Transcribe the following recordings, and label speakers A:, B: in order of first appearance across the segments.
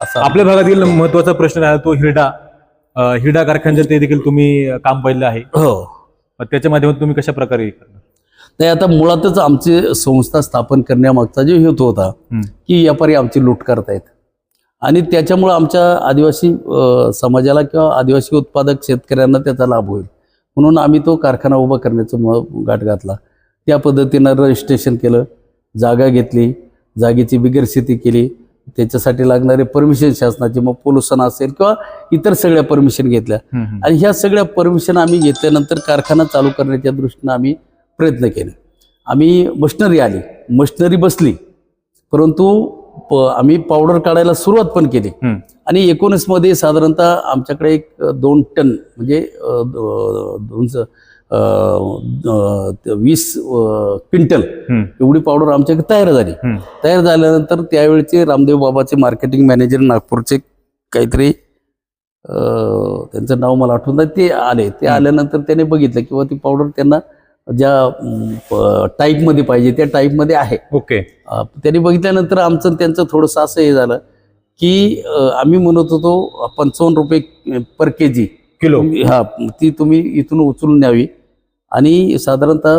A: असं
B: आपल्या भागातील महत्त्वाचा प्रश्न आहे तो हिरडा. हिरडा कारखान्याचं ते देखील तुम्ही काम पाहिलं आहे.
A: हो.
B: त्याच्या माध्यमातून तुम्ही कशा प्रकारे करणार?
A: नाही आता मुळातच आमची संस्था स्थापन करण्यामागचा जो हेतू होता
B: हम्म.
A: की व्यापारी आमची लूट करतायत. आणि त्याच्यामुळं आमच्या आदिवासी अ, समाजाला किंवा आदिवासी उत्पादक शेतकऱ्यांना त्याचा लाभ होईल. म्हणून आम्ही तो कारखाना उभा करण्याचं म गाठ घातला. त्या पद्धतीनं रजिस्ट्रेशन केलं जागा घेतली जागेची बिगरस्थिती केली. त्याच्यासाठी लागणारे परमिशन शासनाचे मग पोल्युशन असेल किंवा इतर सगळ्या परमिशन घेतल्या. आणि ह्या सगळ्या परमिशन आम्ही घेतल्यानंतर कारखाना चालू करण्याच्या दृष्टीनं आम्ही प्रयत्न केले. आम्ही मशिनरी आली. मशिनरी बसली. परंतु आम्ही पावडर काढायला सुरुवात पण केली. आणि एकोणीसमध्ये साधारणतः आमच्याकडे एक दोन टन म्हणजे अ, द- दोन स- अ, अ, ते वीस क्विंटल. एवढी पावडर आमच्याकडे तयार झाली. तयार झाल्यानंतर त्यावेळचे रामदेव बाबाचे मार्केटिंग मॅनेजर नागपूरचे काहीतरी त्यांचं नाव मला आठवून नाही. ते आले. ते आल्यानंतर त्याने बघितलं किंवा ती पावडर त्यांना ज्या टाईपमध्ये पाहिजे त्या टाईपमध्ये आहे.
B: ओके.
A: त्यांनी बघितल्यानंतर आमचं त्यांचं थोडंसं असं हे झालं की आम्ही म्हणत होतो पंचावन्न रुपये पर के जी
B: किलो.
A: हा ती तुम्ही इथून उचलून न्यावी. आणि साधारणतः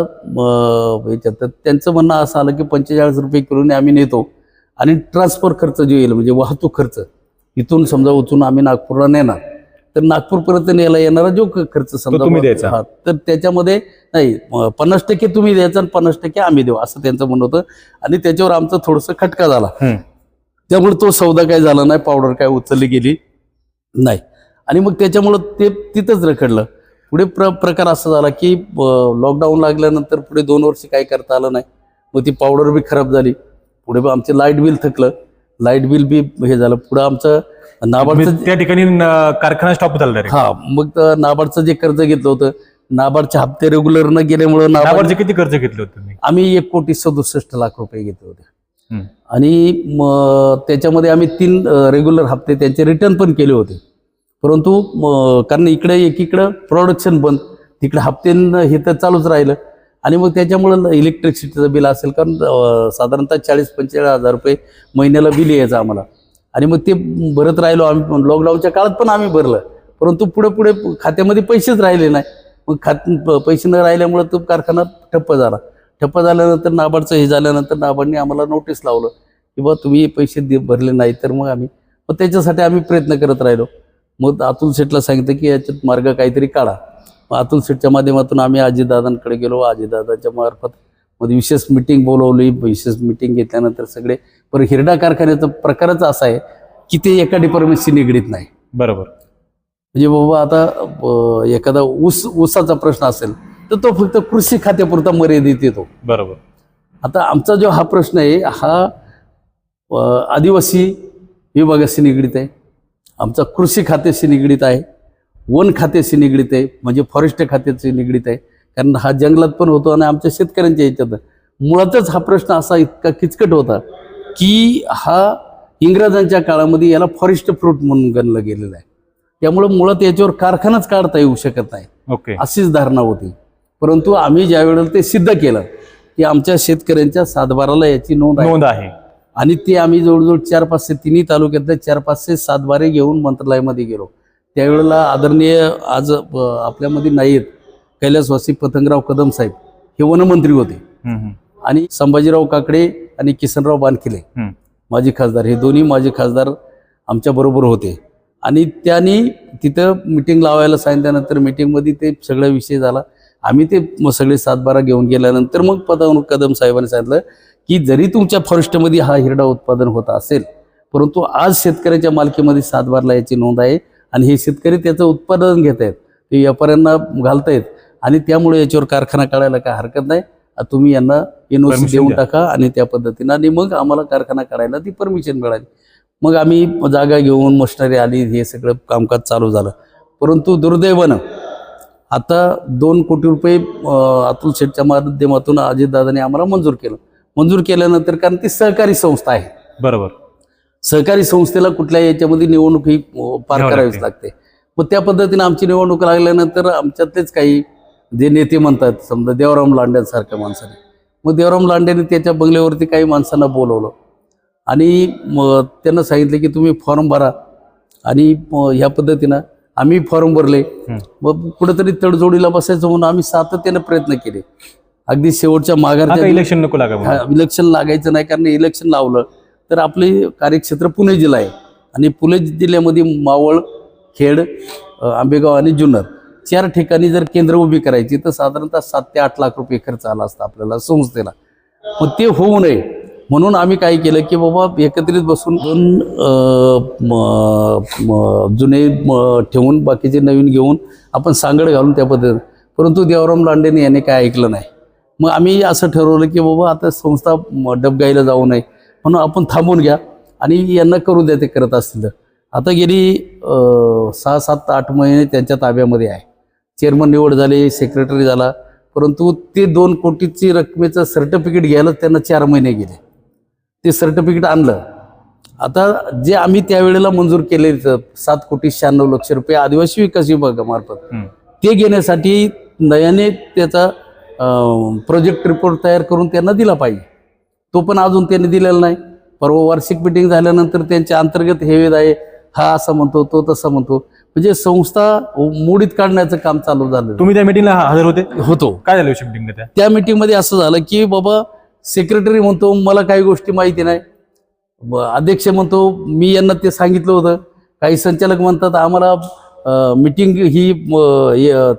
A: याच्यात त्यांचं म्हणणं असं आलं की पंचेचाळीस रुपये किलोने आम्ही नेतो आणि ट्रान्सफर खर्च जो येईल म्हणजे वाहतूक खर्च इथून समजा उचलून आम्ही नागपूरला नेणार तर नागपूरपर्यंत न्यायला येणारा जो खर्च समजा
B: तुम्ही द्यायचा.
A: हा, तर त्याच्यामध्ये नाही पन्नास टक्के तुम्ही द्यायचा आणि पन्नास टक्के आम्ही देऊ असं त्यांचं म्हणणं होतं आणि त्याच्यावर आमचा थोडंसं खटका झाला. त्यामुळे तो सौदा काय झाला नाही पावडर काय उचलली गेली नाही आणि मग त्याच्यामुळं ते तिथंच रखडलं पुढे प्र प्रकार असा झाला की लॉकडाऊन लागल्यानंतर पुढे दोन वर्ष काय करता आलं नाही. मग ती पावडर बी खराब झाली. पुढे आमचे लाइट बिल थकलं. लाइट बिल बी हे झालं. पुढं आमचं नाबार्डचं
B: तुम्ही त्या ठिकाणी कारखाना स्टॉप झाला.
A: हा मग नाबार्डचं जे कर्ज घेतलं होतं नाबार्डचे हप्ते रेग्युलर न गेल्यामुळं नाबार्ड
B: नाबार्डचे किती कर्ज घेतले होते
A: आम्ही एक कोटी सदुसष्ट लाख रुपये घेतले होते. आणि मग त्याच्यामध्ये आम्ही तीन रेग्युलर हप्ते त्यांचे रिटर्न पण केले होते. परंतु कारण इकडे एकीकडं प्रोडक्शन बंद तिकडे हप्ते हे तर चालूच राहिलं. आणि मग त्याच्यामुळं इलेक्ट्रिसिटीचं बिल असेल कारण साधारणतः चाळीस पंचेचाळीस हजार रुपये महिन्याला बिल यायचं आम्हाला. आणि मग ते भरत राहिलो आम्ही लॉकडाऊनच्या काळात पण आम्ही भरलं. परंतु पुढे पुढे खात्यामध्ये पैसेच राहिले नाही. मग खात प- पैसे न राहिल्यामुळं तो कारखाना ठप्प झाला. ठप्प झाल्यानंतर नाबार्डचं हे झाल्यानंतर नाबार्डने आम्हाला नोटीस लावलं की बा तुम्ही पैसे दे भरले नाही तर मग आम्ही मग त्याच्यासाठी आम्ही प्रयत्न करत राहिलो. मग अतुल शेठला सांगितलं की याच्यात मार्ग काहीतरी काढा. मग अतुल शेठच्या माध्यमातून आम्ही अजितदादांकडे गेलो. अजितदादाच्या मार्फत मध्ये विशेष मिटिंग बोलवली. विशेष मिटिंग घेतल्यानंतर सगळे पण हिरडा कारखान्याचा प्रकारच असा आहे की ते एका डिपार्टमेंटशी निगडीत नाही.
B: बरोबर.
A: म्हणजे बाबा आता एखादा ऊस ऊसाचा प्रश्न असेल तर तो फक्त कृषी खात्यापुरता मर्यादित येतो.
B: बरोबर.
A: आता आमचा जो हा प्रश्न आहे हा आदिवासी विभागाशी निगडीत आहे. आमचा कृषी खात्याशी निगडीत आहे वन खात्याशी निगडीत आहे म्हणजे फॉरेस्ट खात्याशी निगडीत आहे. कारण हा जंगलात पण होतो आणि आमच्या शेतकऱ्यांच्या याच्यात. मुळातच हा प्रश्न असा इतका किचकट होता की हा इंग्रजांच्या काळामध्ये याला फॉरेस्ट फ्रूट म्हणून गणलं गेलेलं आहे. त्यामुळं मुळात याच्यावर कारखानाच काढता येऊ शकत नाही.
B: ओके.
A: अशीच धारणा होती. परंतु आम्ही ज्या वेळेला ते सिद्ध केलं की आमच्या शेतकऱ्यांच्या सातबाराला याची नोंद
B: नोंद आहे.
A: आणि ते आम्ही जवळजवळ चार पाचशे तिन्ही तालुक्यातले चार पाचशे सातबारे घेऊन मंत्रालयामध्ये गेलो त्यावेळेला आदरणीय आज आपल्यामध्ये नाहीत कैलासवासी पतंगराव कदम साहेब हे वनमंत्री होते. आणि संभाजीराव काकडे आणि किसनराव बानखिले. माजी खासदार हे दोन्ही माजी खासदार आमच्या बरोबर होते आणि त्यांनी तिथं मिटिंग लावायला सांगितल्यानंतर मिटिंगमध्ये ते सगळा विषय झाला आम्ही ते मग सगळे सातबारा घेऊन गेल्यानंतर मग पदावर कदम साहेबांनी सांगितलं की जरी तुमच्या फॉरेस्टमध्ये हा हिरडा उत्पादन होत असेल परंतु आज शेतकऱ्याच्या मालकीमध्ये सातबारला याची नोंद आहे आणि हे शेतकरी त्याचं उत्पादन घेत आहेत ते व्यापाऱ्यांना घालतायत आणि त्यामुळे याच्यावर कारखाना काढायला काय हरकत नाही. तुम्ही यांना एनओसी देऊन. टाका आणि त्या पद्धतीनं आणि मग आम्हाला कारखाना काढायला ती परमिशन मिळाली. मग आम्ही जागा घेऊन मशिनरी आली हे सगळं कामकाज चालू झालं. परंतु दुर्दैवानं आता दोन कोटी रुपये अतुल शेठच्या माध्यमातून अजितदादाने आम्हाला मंजूर केलं. मंजूर केल्यानंतर कारण ती सहकारी संस्था आहे.
B: बरोबर.
A: सहकारी संस्थेला कुठल्या याच्यामध्ये निवडणूक ही पार करावीच
B: लागते.
A: मग त्या पद्धतीने आमची निवडणूक लागल्यानंतर आमच्यातलेच काही जे नेते म्हणतात समजा देवराम लांड्यांसारख्या माणसाने मग देवराम लांडेने त्याच्या बंगल्यावरती काही माणसांना बोलवलं. आणि म त्यांना सांगितलं की तुम्ही फॉर्म भरा. आणि ह्या पद्धतीनं आम्ही फॉर्म भरले. मग कुठंतरी तडजोडीला बसायचं म्हणून आम्ही सातत्यानं प्रयत्न केले. अगदी शेवटच्या माघारच्या
B: इलेक्शन नको लागा म्हणून.
A: हा, इलेक्शन लागायचं नाही कारण इलेक्शन लावलं. तर आपले कार्यक्षेत्र पुणे जिल्हा आहे. आणि पुणे जिल्ह्यामध्ये मावळ खेड आंबेगाव आणि जुन्नर चार ठिकाणी जर केंद्र उभी करायची तर साधारणतः सात ते आठ लाख रुपये खर्च आला असता आपल्याला संस्थेला. मग ते होऊ नये. म्हणून आम्ही काय केलं की बाबा एकत्रित बसून दोन जुने ठेवून बाकीचे नवीन घेऊन आपण सांगड घालून त्या पद्धतीने. परंतु देवराम लांडेने याने काय ऐकलं नाही. मग आम्ही असं ठरवलं की बाबा आता संस्था डबगाईला जाऊ नये म्हणून आपण थांबून घ्या आणि यांना करू द्या ते करत असतील. आता गेली सहा सात आठ महिने त्यांच्या ताब्यामध्ये आहे चेअरमन निवड झाली सेक्रेटरी झाला परंतु ते दोन कोटीची रकमेचं सर्टिफिकेट घ्यायला त्यांना चार महिने गेले ते सर्टिफिकेट आणलं आता जे आम्ही त्यावेळेला मंजूर केले सात कोटी शहाण्णव लक्ष रुपये आदिवासी विकास विभागामार्फत. ते घेण्यासाठी नयाने त्याचा प्रोजेक्ट रिपोर्ट तयार करून त्यांना दिला पाहिजे. तो पण अजून त्यांनी दिलेला नाही. परवा वार्षिक मिटिंग झाल्यानंतर त्यांच्या अंतर्गत हेवेद आहे हा असं म्हणतो तो तसं म्हणतो. म्हणजे संस्था मोडीत काढण्याचं काम चालू झालं.
B: तुम्ही त्या मिटिंगला हजर होते?
A: होतो.
B: काय झालं मिटिंग त्या?
A: मीटिंगमध्ये असं झालं की बाबा सेक्रेटरी म्हणतो मला काही गोष्टी माहिती नाही. अध्यक्ष म्हणतो मी यांना ते सांगितलं होतं. काही संचालक म्हणतात आम्हाला मिटिंग ही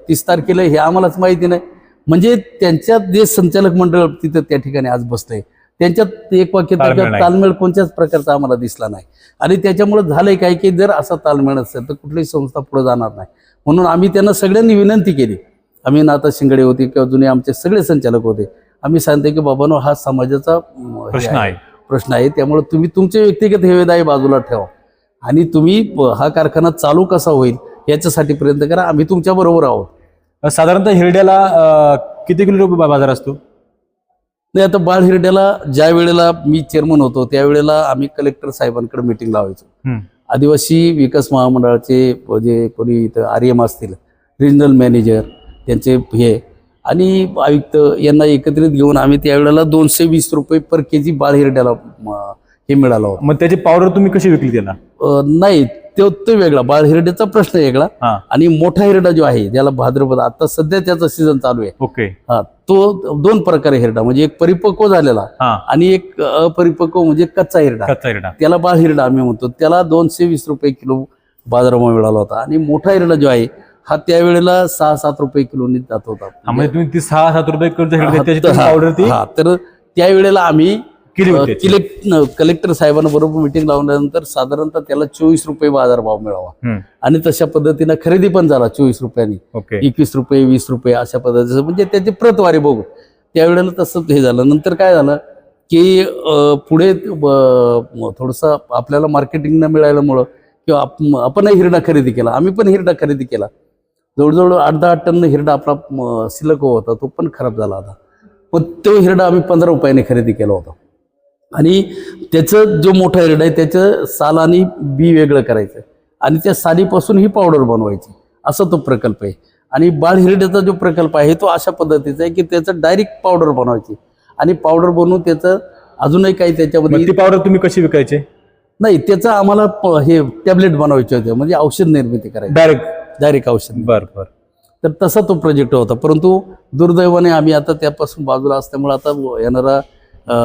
A: तीस तारखेला हे आम्हालाच माहिती नाही. म्हणजे त्यांच्यात जे संचालक मंडळ तिथं त्या ठिकाणी आज बसलंय त्यांच्यात एक वाक्य
B: ताळमेळ
A: कोणत्याच प्रकारचा आम्हाला दिसला नाही. आणि त्याच्यामुळे झालंय काय की जर असा ताळमेळ असेल तर कुठलीही संस्था पुढे जाणार नाही. म्हणून आम्ही त्यांना सगळ्यांनी विनंती केली. आम्ही नाता शिंगडे होते किंवा जुने आमचे सगळे संचालक होते. आम्ही सांगते की बाबांनो हा समाजाचा
B: प्रश्न आहे.
A: प्रश्न आहे. त्यामुळे तुम्ही तुमचे व्यक्तिगत हेवेदाई बाजूला ठेवा. आणि तुम्ही हा कारखाना चालू कसा होईल याच्यासाठी प्रयत्न करा. आम्ही तुमच्या बरोबर आहोत.
B: साधारणतः हिरड्याला किती किलो रुपये बाजार असतो?
A: नाही आता बाळ हिरड्याला ज्या वेळेला मी चेअरमन होतो त्यावेळेला आम्ही कलेक्टर साहेबांकडे मिटिंग लावायचो. आदिवासी विकास महामंडळाचे जे कोणी इथं आर एम असतील रिजनल मॅनेजर त्यांचे हे आणि आयुक्त यांना एकत्रित घेऊन आम्ही त्यावेळेला दोनशे वीस रुपये पर के जी बाळ हिरड्याला हे मिळालं
B: मग त्याची पावडर तुम्ही कशी विकली त्याला?
A: अं, नाही तो तो वेगळा. बाळ हिरड्याचा प्रश्न वेगळा. आणि मोठा हिरडा जो आहे ज्याला भाद्रपद आता सध्या त्याचा सीझन चालू आहे.
B: ओके.
A: हा तो दोन प्रकारे हिरडा. म्हणजे एक परिपक्व झालेला आणि एक अपरिपक्व म्हणजे कच्चा हिरडा.
B: कच्चा हिरडा.
A: त्याला बाळ हिरडा आम्ही म्हणतो. त्याला दोनशे वीस रुपये किलो बाजारामध्ये मिळाला होता. आणि मोठा हिरडा जो आहे हा त्यावेळेला सहा सात रुपये किलोनी जात होता.
B: म्हणजे तुम्ही ती सहा सात रुपये
A: तर त्यावेळेला आम्ही
B: केली होती.
A: कलेक्ट कलेक्टर साहेबांना बरोबर मिटिंग लावल्यानंतर साधारणतः त्याला चोवीस रुपये बाजारभाव मिळावा.
B: हं.
A: आणि तशा पद्धतीनं खरेदी पण झाला चोवीस रुपयांनी. एकवीस रुपये वीस रुपये अशा पद्धतीचं. म्हणजे त्याची प्रतवारी बघू. त्यावेळेला तसं हे झालं. नंतर काय झालं की पुढे थोडंसं आपल्याला मार्केटिंग न मिळाल्यामुळं किंवा आप- आपणही हिरडा खरेदी केला. आम्ही पण हिरडा खरेदी केला. जवळजवळ आठ दहा टन हिरडा आपला शिल्लक होता. तो पण खराब झाला होता मग तो हिरडा आम्ही पंधरा रुपयाने खरेदी केला होता. आणि त्याचं जो मोठा हिरडा आहे त्याचं साल आणि बी वेगळं करायचं. आणि त्या सालीपासून ही पावडर बनवायची. असा तो प्रकल्प आहे. आणि बाळ हिरड्याचा जो प्रकल्प आहे तो अशा पद्धतीचा आहे की त्याचं डायरेक्ट पावडर बनवायची. आणि पावडर बनवून त्याचं अजूनही काही त्याच्यामध्ये
B: ती पावडर तुम्ही कशी विकायचे?
A: नाही त्याचं आम्हाला हे टॅबलेट बनवायचे होते. म्हणजे औषध निर्मिती करायची.
B: डायरेक्ट
A: डायरेक्ट औषध
B: बर बर.
A: तर तसा तो प्रोजेक्ट होता. परंतु दुर्दैवाने आम्ही आता त्यापासून बाजूला असल्यामुळे आता येणारा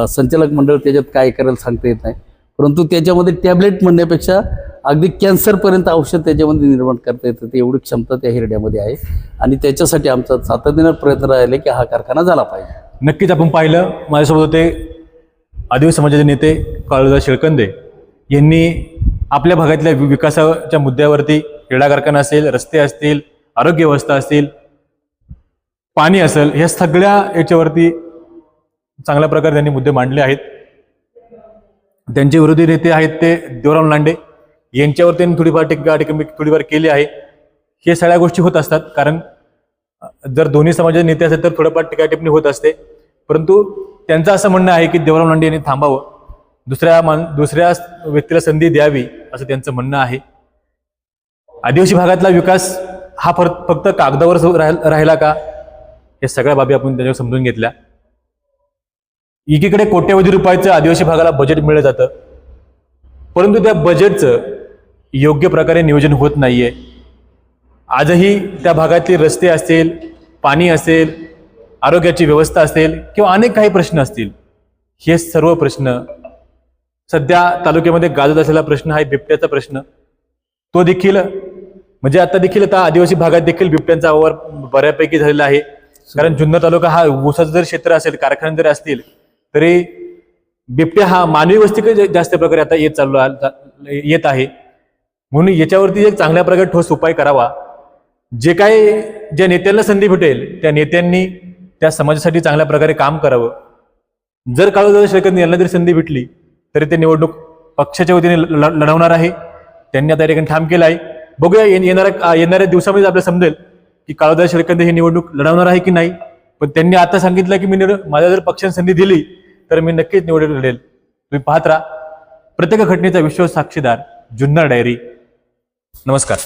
A: संचालक मंडळ त्याच्यात काय करायला सांगता येत नाही. परंतु त्याच्यामध्ये टॅबलेट म्हणण्यापेक्षा अगदी कॅन्सरपर्यंत औषध त्याच्यामध्ये निर्माण करता येतं. ते एवढी क्षमता त्या हिरड्यामध्ये आहे. आणि त्याच्यासाठी आमचा सातत्यानं प्रयत्न राहिले की हा कारखाना झाला पाहिजे.
B: नक्कीच आपण पाहिलं. माझ्यासोबत होते आदिवासी समाजाचे नेते काळुदास शेळकंदे. यांनी आपल्या भागातल्या विकासाच्या मुद्द्यावरती क्रीडा कारखाना असेल रस्ते असतील आरोग्य व्यवस्था असतील पाणी असेल ह्या सगळ्या याच्यावरती चांगल्या प्रकारे त्यांनी मुद्दे मांडले आहेत. त्यांचे विरोधी नेते आहेत ते देवराम लांडे. यांच्यावर त्यांनी थोडीफार टीका टिप्पणी थोडीफार केली आहे. हे सगळ्या गोष्टी होत असतात. कारण जर दोन्ही समाजाचे नेते असेल तर थोडंफार टीका होत असते. परंतु त्यांचं असं म्हणणं आहे की देवराम लांडे यांनी थांबावं. दुसऱ्या मान दुसऱ्या व्यक्तीला संधी द्यावी असं त्यांचं म्हणणं आहे. आदिवासी भागातला विकास हा फक्त कागदावर राहिला का? हे सगळ्या बाबी आपण त्याच्यावर समजून घेतल्या. एकीकडे कोट्यवधी रुपयाचं आदिवासी भागाला बजेट मिळलं जातं. परंतु त्या बजेटचं योग्य प्रकारे नियोजन होत नाही आहे आजही त्या भागातले रस्ते असतील पाणी असेल आरोग्याची व्यवस्था असेल किंवा अनेक काही प्रश्न असतील हे सर्व प्रश्न सध्या तालुक्यामध्ये गाजत असलेला प्रश्न हा बिबट्याचा प्रश्न. तो देखील म्हणजे आता देखील आता आदिवासी भागात देखील बिबट्यांचा वावर बऱ्यापैकी झालेला आहे. कारण जुन्नर तालुका हा ऊसाचं जर क्षेत्र असेल कारखाने जरी असतील तरी बिबट्या हा मानवी वस्तीकडे जास्त प्रकारे आता येत चाललो येत आहे. म्हणून याच्यावरती एक चांगल्या प्रकारे ठोस उपाय करावा. जे काय ज्या नेत्यांना संधी भेटेल त्या नेत्यांनी त्या समाजासाठी चांगल्या प्रकारे काम करावं. जर काळोदादा शेळकरनी यांना जरी संधी भेटली तरी ते निवडणूक पक्षाच्या वतीने ल- लढवणार आहे. त्यांनी आता ठिकाणी ठाम केलं आहे. बघूया ये- येणाऱ्या येणाऱ्या दिवसामध्ये आपल्याला समजेल की काळोदादा शेळकंद ही निवडणूक लढवणार आहे की नाही. पण त्यांनी आता सांगितलं की मी निवड माझ्या जर पक्षाने संधी दिली तर मी नक्कीच निवडून घडेल तुम्ही पाहत राहा. प्रत्येक घटनेचा विश्वास साक्षीदार जुन्नर डायरी. नमस्कार.
A: नमस्कार.